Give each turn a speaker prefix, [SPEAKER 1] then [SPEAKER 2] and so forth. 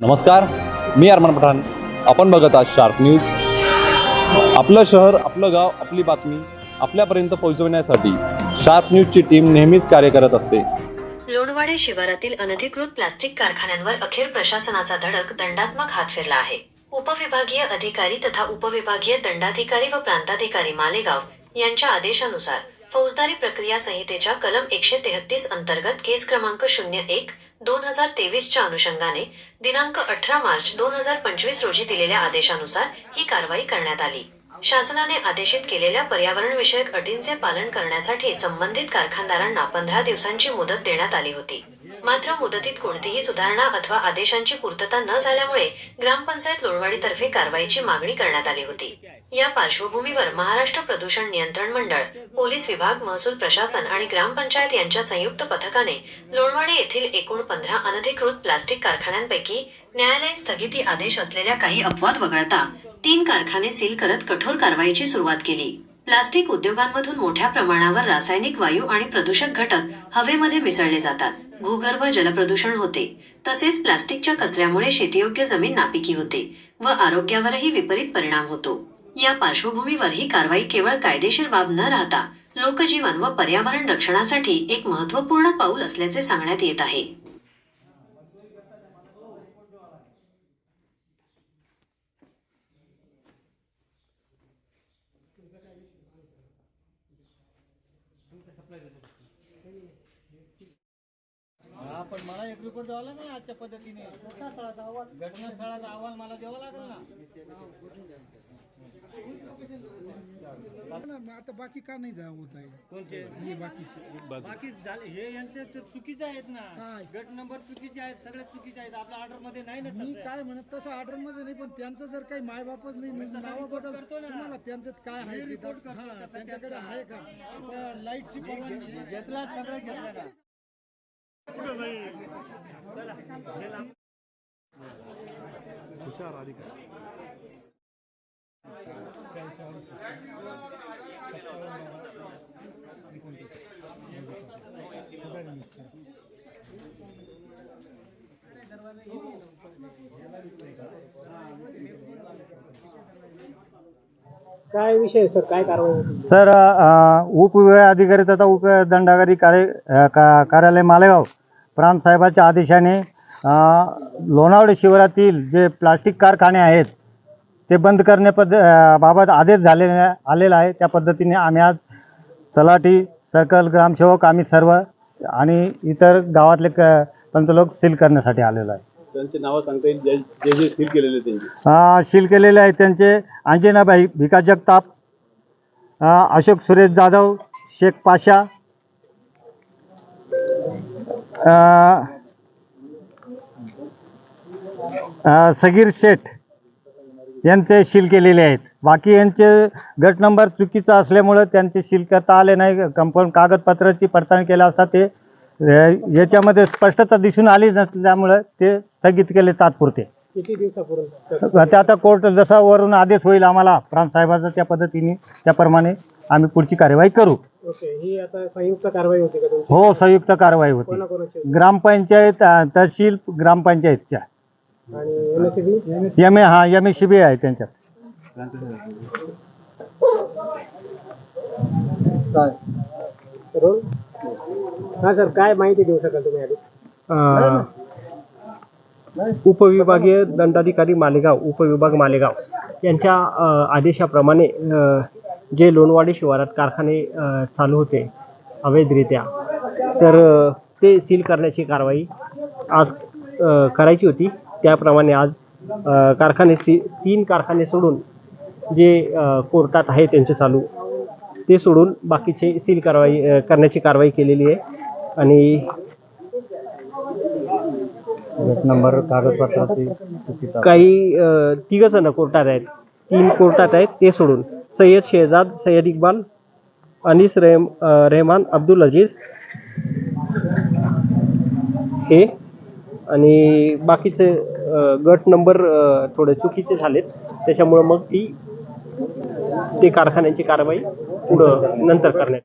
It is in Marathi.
[SPEAKER 1] नमस्कार मी अरमान पठाण. आपण बघत आहात शार्प न्यूज आपलं शहर आपलं गाव आपली बातमी आपल्यापर्यंत पोहोचवण्यासाठी शार्प न्यूजची टीम नेहमीच कार्य करत असते.
[SPEAKER 2] लोणवाडे शिवारातील अनधिकृत प्लास्टिक कारखान्यांवर अखेर प्रशासनाचा धडक दंडात्मक हात फिरला आहे. उपविभागीय अधिकारी तथा उपविभागीय दंडाधिकारी व प्रांताधिकारी मालेगाव यांच्या आदेशानुसार फौजदारी प्रक्रिया संहितेच्या कलम एकशे तेहतीस अंतर्गत केस क्रमांक शून्य एक दोन हजार तेवीसच्या अनुषंगाने दिनांक अठरा मार्च दोन हजार पंचवीस रोजी दिलेल्या आदेशानुसार ही कारवाई करण्यात आली. शासनाने आदेशित केलेल्या पर्यावरण विषयक अटींचे पालन करण्यासाठी संबंधित कारखानदारांना पंधरा दिवसांची मुदत देण्यात आली होती. मात्र मुदतीत कोणतीही सुधारणा अथवा आदेशांची पूर्तता न झाल्यामुळे ग्रामपंचायत लोणवाडीतर्फे कारवाईची मागणी करण्यात आली होती. या पार्श्वभूमीवर महाराष्ट्र प्रदूषण नियंत्रण मंडळ पोलीस विभाग महसूल प्रशासन आणि ग्रामपंचायत यांच्या संयुक्त पथकाने लोणवाडी येथील एकूण पंधरा अनधिकृत प्लास्टिक कारखान्यांपैकी न्यायालयीन स्थगिती आदेश असलेल्या काही अपवाद वगळता तीन कारखाने सील करत कठोर कारवाईची सुरुवात केली. प्लास्टिक उद्योगांमधून मोठ्या प्रमाणावर रासायनिक वायू आणि प्रदूषक घटक हवेमध्ये मिसळले जातात. भूगर्भ जलप्रदूषण होते. तसेच प्लास्टिकच्या कचऱ्यामुळे शेतीयोग्य जमीन नापिकी होते व आरोग्यावरही विपरीत परिणाम होतो. या पार्श्वभूमीवर ही कारवाई केवळ कायदेशीर बाब न राहता लोकजीवन व पर्यावरण रक्षणासाठी एक महत्त्वपूर्ण पाऊल असल्याचे सांगण्यात येत आहे.
[SPEAKER 3] हा पण मला एक रिपोर्ट द्यावा लागेल ना आजच्या पद्धतीने. घटनास्थळाचा अहवाल. घटनास्थळाचा अहवाल मला द्यावा लागेल ना.
[SPEAKER 4] आता बाकी का नाही होत आहे
[SPEAKER 3] कोणचे?
[SPEAKER 4] हे बाकीचे.
[SPEAKER 3] बाकी झाले. हे यांचे तर चुकीचे आहेत ना? गट नंबर चुकीचे आहेत सगळे चुकीचे आहेत. आपल्या ऑर्डरमध्ये नाही ना
[SPEAKER 4] मी. काय म्हणत तसं ऑर्डरमध्ये नाही पण त्यांचं जर काही मायबापच नाही नावाबद्दल
[SPEAKER 3] करतो ना.
[SPEAKER 4] तुम्हाला त्यांचं काय आहे हा, त्यांच्याकडे
[SPEAKER 3] त्याचा.
[SPEAKER 4] आहे का? लाईटची परवानगी.
[SPEAKER 3] घेतला सगळं घेतलं ना
[SPEAKER 5] काय विषय सर? काय कारवाई
[SPEAKER 6] सर उपविभाग अधिकारी तथा उप दंडाधिकारी कार्य अ, का- कार्यालय मालेगाव. प्रांत साहेबाच्या आदेशाने लोणावळे शिवारातील जे प्लास्टिक कारखाने आहेत ते बंद करण्या पद्ध बाबत आदेश झालेला आलेला आहे. त्या पद्धतीने आम्ही आज तलाठी सर्कल ग्रामसेवक आम्ही सर्व आणि इतर गावातले क पंचलोक सील करण्यासाठी आलेलो आहे.
[SPEAKER 1] त्यांची नावं सांगता येईल? जे जे जे सील केलेले त्यांची.
[SPEAKER 6] अ, सील केलेले आहेत त्यांचे अंजनाबाई भिका जगताप अ, अशोक सुरेश जाधव शेख पाशा सगीर शेठ यांचे सील केलेले आहेत. बाकी यांचे गट नंबर चुकीचा असल्यामुळं त्यांचे सील करता आले नाही. कंपाऊंड कागदपत्राची पडताळणी केल्या असता ते याच्यामध्ये स्पष्टता दिसून आली नसल्यामुळं ते स्थगित केले तात्पुरते. ते आता कोर्ट जसा वरून आदेश होईल आम्हाला प्रांत साहेबाचा त्या पद्धतीने त्याप्रमाणे आम्ही पुढची कार्यवाही करू.
[SPEAKER 5] ही आता संयुक्त कारवाई होती
[SPEAKER 6] हो संयुक्त कारवाई होती? ग्रामपंचायत अ, तहसील ग्रामपंचायतच्या.
[SPEAKER 5] आणि
[SPEAKER 6] एम ए हा एम ए सी बी आहे त्यांच्यात.
[SPEAKER 5] रोल? हा सर काय माहिती देऊ शकाल तुम्ही आधी?
[SPEAKER 7] उपविभागीय दंडाधिकारी मालेगाव उपविभाग मालेगाव यांच्या अ, आदेशाप्रमाणे अ, जे लोणवाडी शिवारात कारखाने अ, चालू होते अवैधरित्या तर अ, ते सील करण्याची कारवाई आज करायची होती. त्याप्रमाणे आज कारखाने सी तीन कारखाने सोडून जे कोर्टात आहे त्यांचे चालू ते सोडून बाकीचे सील कारवाई करण्याची कारवाई केलेली आहे. आणि
[SPEAKER 6] नंबर कागदपत्राची
[SPEAKER 7] काही अ, तिघ जण कोर्टात आहेत. तीन कोर्टात आहेत ते सोडून. सय्यद शेहजाद सय्यद इक्बाल अनिस रेहम अ, रेहमान अब्दुल अजीज हे आणि बाकीचे गट नंबर थोडे चुकीचे झालेत. त्याच्यामुळं मग ती ते कारखान्यांची कारवाई पुढं नंतर करण्यात